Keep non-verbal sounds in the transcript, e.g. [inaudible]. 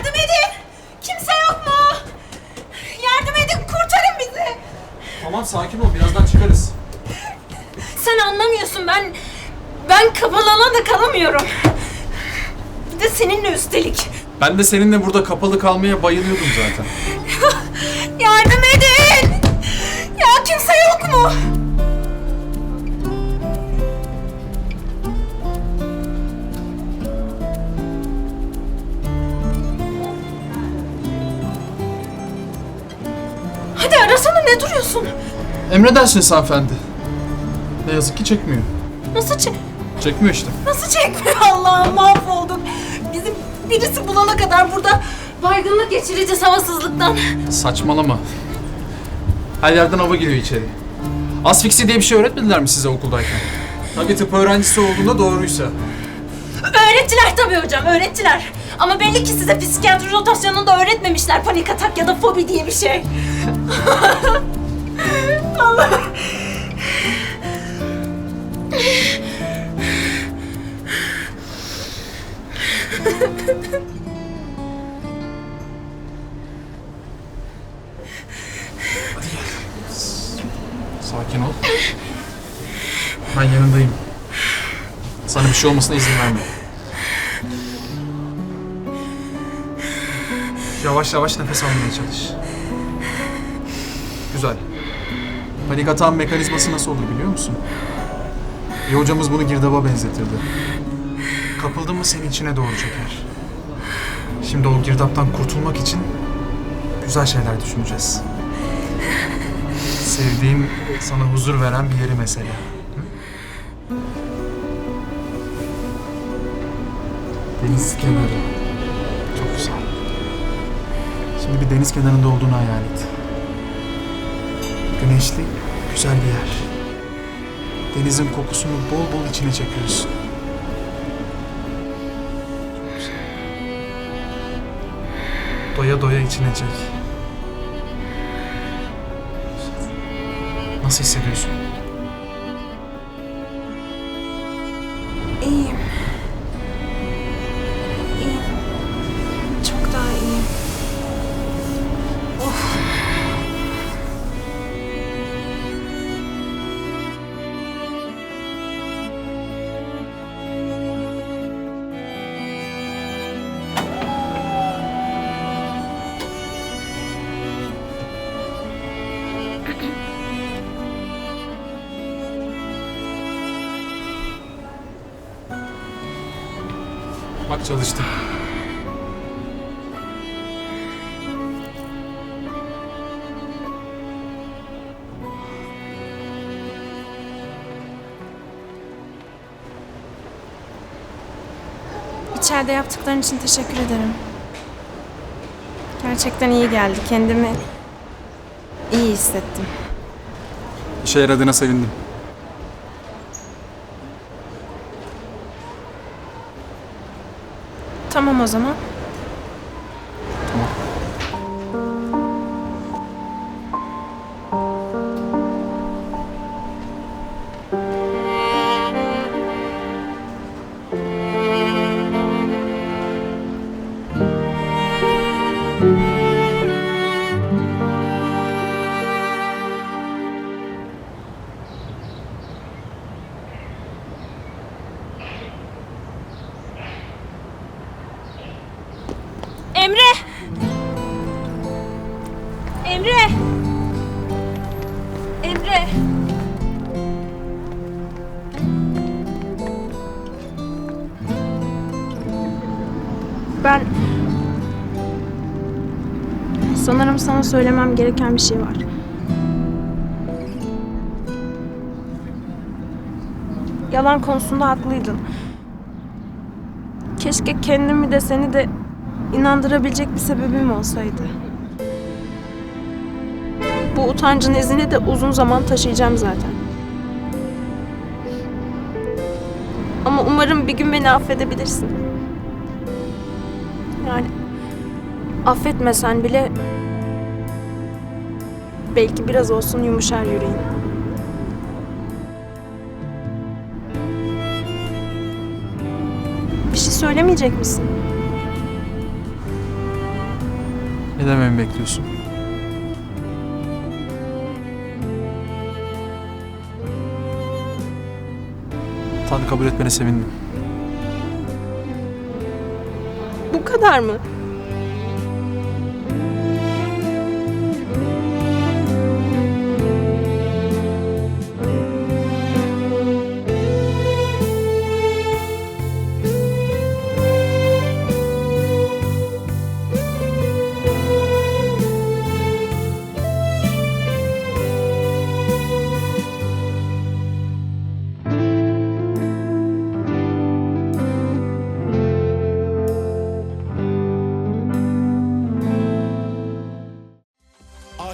Yardım edin! Kimse yok mu? Yardım edin, kurtarın bizi! Tamam sakin ol birazdan çıkarız. Sen anlamıyorsun ben... Ben kapalı alanda kalamıyorum. Bir de seninle üstelik. Ben de seninle burada kapalı kalmaya bayılıyordum zaten. [laughs] Yardım edin! Ya kimse yok mu? Ne duruyorsun? Emredersiniz hanımefendi. Ne yazık ki çekmiyor. Nasıl çek... Çekmiyor işte. Nasıl çekmiyor [laughs] Allah'ım mahvolduk. Bizim birisi bulana kadar burada baygınlık geçireceğiz havasızlıktan. Saçmalama. Her yerden hava giriyor içeri. Asfiksi diye bir şey öğretmediler mi size okuldayken? Tabii tıp öğrencisi olduğunda doğruysa. Öğrettiler tabii hocam, öğrettiler. Ama belli ki size psikiyatri rotasyonunda öğretmemişler panik atak ya da fobi diye bir şey. [laughs] Allah. Sakin ol. Ben yanındayım. Sana bir şey olmasına izin verme. Yavaş yavaş nefes almaya çalış. Güzel. Panik atağın mekanizması nasıl olur biliyor musun? Bir hocamız bunu girdaba benzetirdi. Kapıldın mı seni içine doğru çeker. Şimdi o girdaptan kurtulmak için güzel şeyler düşüneceğiz. Sevdiğin, sana huzur veren bir yeri mesela. Deniz kenarı. Şimdi bir deniz kenarında olduğunu hayal et. Güneşli, güzel bir yer. Denizin kokusunu bol bol içine çekiyorsun. Doya doya içine çek. Nasıl hissediyorsun? Bak çalıştı. İçeride yaptıkların için teşekkür ederim. Gerçekten iyi geldi. Kendimi iyi hissettim. İşe yaradığına sevindim. Tamam o zaman. Emre! Emre! Ben... Sanırım sana söylemem gereken bir şey var. Yalan konusunda haklıydın. Keşke kendimi de seni de inandırabilecek bir sebebim olsaydı. Bu utancın izini de uzun zaman taşıyacağım zaten. Ama umarım bir gün beni affedebilirsin. Yani affetmesen bile belki biraz olsun yumuşar yüreğin. Bir şey söylemeyecek misin? Ne dememi bekliyorsun? Tanrı kabul etmene sevindim. Bu kadar mı?